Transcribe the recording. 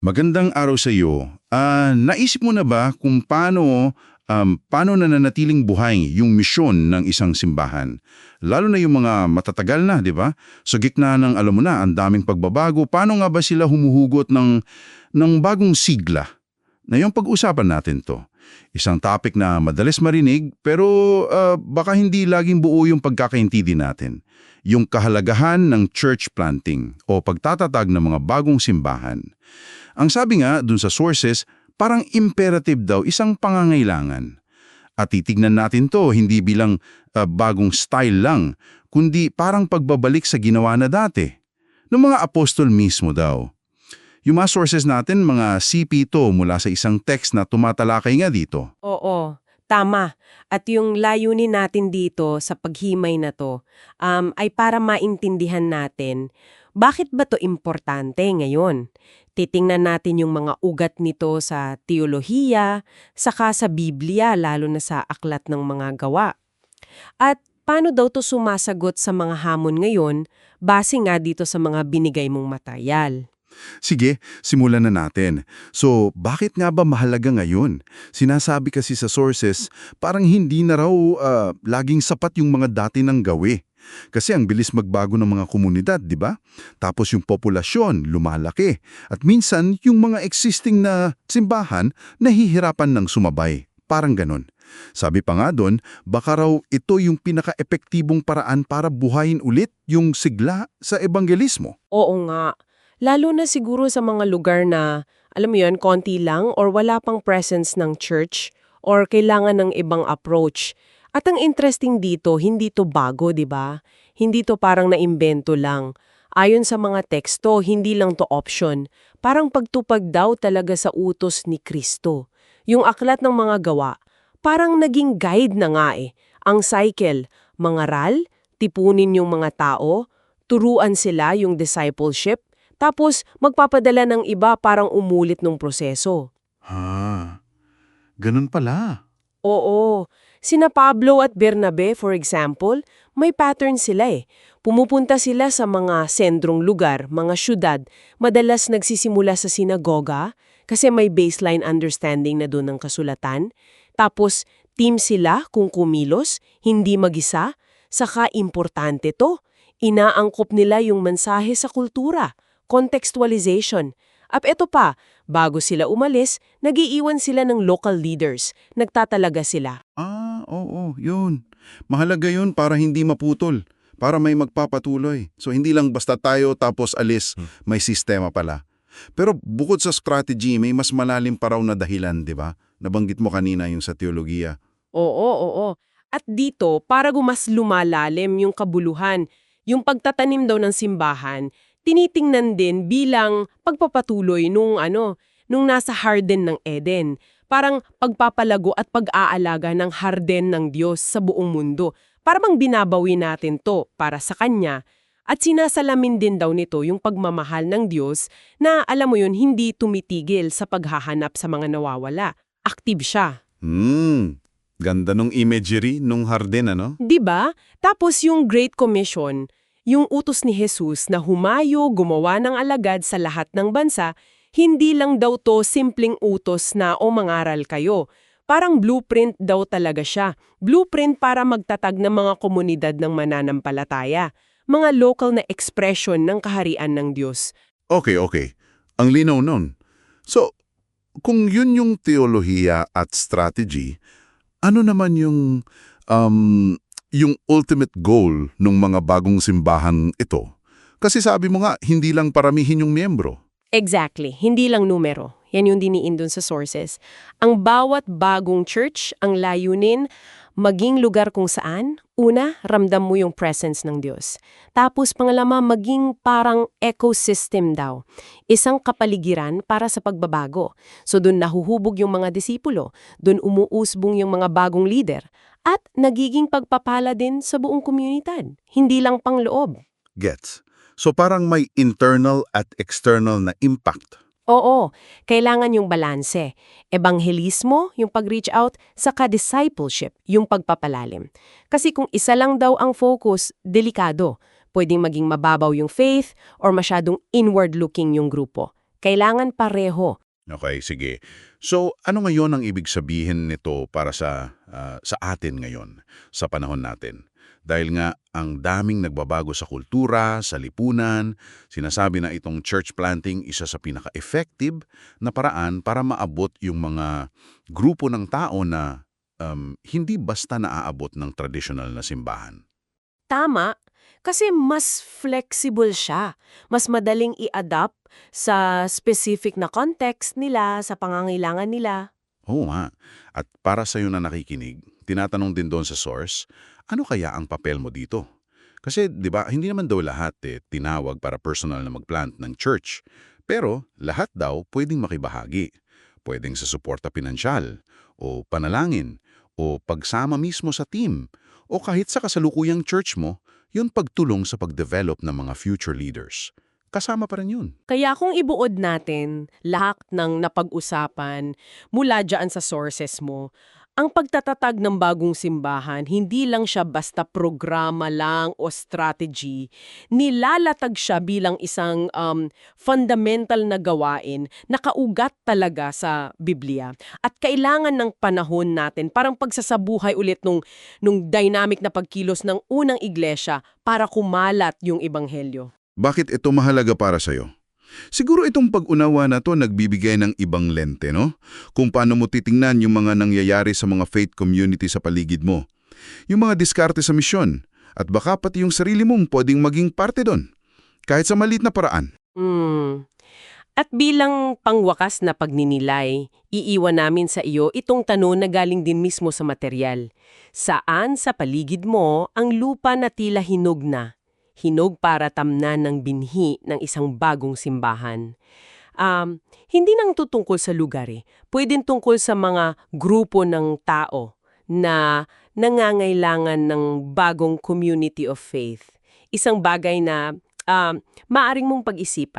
Magandang araw sa iyo. Ah, naisip mo na ba kung paano um, paano nananatiling buhay yung misyon ng isang simbahan? Lalo na yung mga matatagal na, di ba? Sa gitna ng alam mo na, ang daming pagbabago, paano nga ba sila humuhugot ng ng bagong sigla? Na yung pag-usapan natin to. Isang topic na madalas marinig pero ah, baka hindi laging buo yung pagkakaintindi natin. Yung kahalagahan ng church planting o pagtatatag ng mga bagong simbahan. Ang sabi nga dun sa sources, parang imperative daw, isang pangangailangan. At titignan natin to hindi bilang ah, bagong style lang, kundi parang pagbabalik sa ginawa na dati. Ng mga apostol mismo daw. Yung mga sources natin, mga CP to mula sa isang text na tumatalakay nga dito. Oo, tama. At yung layunin natin dito sa paghimay na to um, ay para maintindihan natin bakit ba to importante ngayon. Titingnan natin yung mga ugat nito sa teolohiya, saka sa Biblia, lalo na sa aklat ng mga gawa. At paano daw to sumasagot sa mga hamon ngayon base nga dito sa mga binigay mong material. Sige, simulan na natin. So, bakit nga ba mahalaga ngayon? Sinasabi kasi sa sources, parang hindi na raw ah, laging sapat yung mga dati ng gawi. Kasi ang bilis magbago ng mga komunidad, di ba? Tapos yung populasyon, lumalaki. At minsan, yung mga existing na simbahan, nahihirapan ng sumabay. Parang ganon. Sabi pa nga doon, baka raw ito yung pinaka-epektibong paraan para buhayin ulit yung sigla sa ebanggelismo. Oo nga. Lalo na siguro sa mga lugar na, alam mo yun, konti lang or wala pang presence ng church or kailangan ng ibang approach. At ang interesting dito, hindi to bago, di ba? Hindi to parang naimbento lang. Ayon sa mga teksto, hindi lang to option. Parang pagtupag daw talaga sa utos ni Kristo. Yung aklat ng mga gawa, parang naging guide na nga eh. Ang cycle, mangaral, tipunin yung mga tao, turuan sila yung discipleship, tapos magpapadala ng iba parang umulit ng proseso. Ha, ganun pala. Oo. Sina Pablo at Bernabe, for example, may pattern sila eh. Pumupunta sila sa mga sendrong lugar, mga syudad, madalas nagsisimula sa sinagoga kasi may baseline understanding na doon ng kasulatan. Tapos, team sila kung kumilos, hindi mag-isa. Saka importante to, inaangkop nila yung mensahe sa kultura, contextualization. At eto pa, bago sila umalis, nagiiwan sila ng local leaders, nagtatalaga sila. Ah, oo, yun. Mahalaga yun para hindi maputol. Para may magpapatuloy. So, hindi lang basta tayo tapos alis, may sistema pala. Pero bukod sa strategy, may mas malalim pa raw na dahilan, di ba? Nabanggit mo kanina yung sa teologiya. Oo, oo. At dito, para gumas lumalalim yung kabuluhan, yung pagtatanim daw ng simbahan, tinitingnan din bilang pagpapatuloy nung ano, nung nasa harden ng Eden. Parang pagpapalago at pag-aalaga ng harden ng Diyos sa buong mundo. Para bang binabawi natin to para sa Kanya. At sinasalamin din daw nito yung pagmamahal ng Diyos na alam mo yun, hindi tumitigil sa paghahanap sa mga nawawala. Active siya. Hmm, ganda nung imagery nung hardin, ano? 'Di ba? Tapos yung Great Commission, yung utos ni Jesus na humayo, gumawa ng alagad sa lahat ng bansa, hindi lang daw to simpleng utos na o mangaral kayo. Parang blueprint daw talaga siya. Blueprint para magtatag ng mga komunidad ng mananampalataya. Mga local na expression ng kaharian ng Diyos. Okay, okay. Ang linaw nun. So, kung yun yung teolohiya at strategy, ano naman yung um, yung ultimate goal ng mga bagong simbahan ito? Kasi sabi mo nga, hindi lang paramihin yung miyembro. Exactly. Hindi lang numero. Yan yung diniin dun sa sources. Ang bawat bagong church, ang layunin, maging lugar kung saan, una, ramdam mo yung presence ng Diyos. Tapos pangalama, maging parang ecosystem daw. Isang kapaligiran para sa pagbabago. So dun nahuhubog yung mga disipulo, dun umuusbong yung mga bagong leader, at nagiging pagpapala din sa buong komunidad. Hindi lang pang loob. Gets. So parang may internal at external na impact. Oo, kailangan yung balanse. Ebanghelismo, yung pag-reach out, saka discipleship, yung pagpapalalim. Kasi kung isa lang daw ang focus, delikado. Pwedeng maging mababaw yung faith or masyadong inward-looking yung grupo. Kailangan pareho. Okay, sige. So, ano ngayon ang ibig sabihin nito para sa ah, sa atin ngayon, sa panahon natin? Dahil nga ang daming nagbabago sa kultura, sa lipunan, sinasabi na itong church planting isa sa pinaka-effective na paraan para maabot yung mga grupo ng tao na um, hindi basta naaabot ng traditional na simbahan. Tama, kasi mas flexible siya. Mas madaling i-adapt sa specific na context nila, sa pangangailangan nila. Oo nga. At para sa'yo na nakikinig, tinatanong din doon sa source, ano kaya ang papel mo dito? Kasi 'di ba, hindi naman daw lahat eh, tinawag para personal na magplant ng church. Pero lahat daw pwedeng makibahagi. Pwedeng sa suporta pinansyal, o panalangin, o pagsama mismo sa team, o kahit sa kasalukuyang church mo, yun pagtulong sa pagdevelop ng mga future leaders. Kasama pa rin yun. Kaya kung ibuod natin lahat ng napag-usapan mula dyan sa sources mo, ang pagtatatag ng bagong simbahan, hindi lang siya basta programa lang o strategy, nilalatag siya bilang isang um, fundamental na gawain na kaugat talaga sa Biblia. At kailangan ng panahon natin, parang pagsasabuhay ulit nung, nung dynamic na pagkilos ng unang iglesia para kumalat yung ebanghelyo. Bakit ito mahalaga para sa'yo? Siguro itong pag-unawa na to nagbibigay ng ibang lente, no? Kung paano mo titingnan yung mga nangyayari sa mga faith community sa paligid mo. Yung mga diskarte sa misyon. At baka pati yung sarili mong pwedeng maging parte doon. Kahit sa maliit na paraan. Mm. At bilang pangwakas na pagninilay, iiwan namin sa iyo itong tanong na galing din mismo sa material. Saan sa paligid mo ang lupa na tila hinog na? Hinog para tamnan ng binhi ng isang bagong simbahan. Um, hindi nang tutungkol sa lugar eh. Pwedeng tungkol sa mga grupo ng tao na nangangailangan ng bagong community of faith. Isang bagay na um, maaring mong pag-isipan.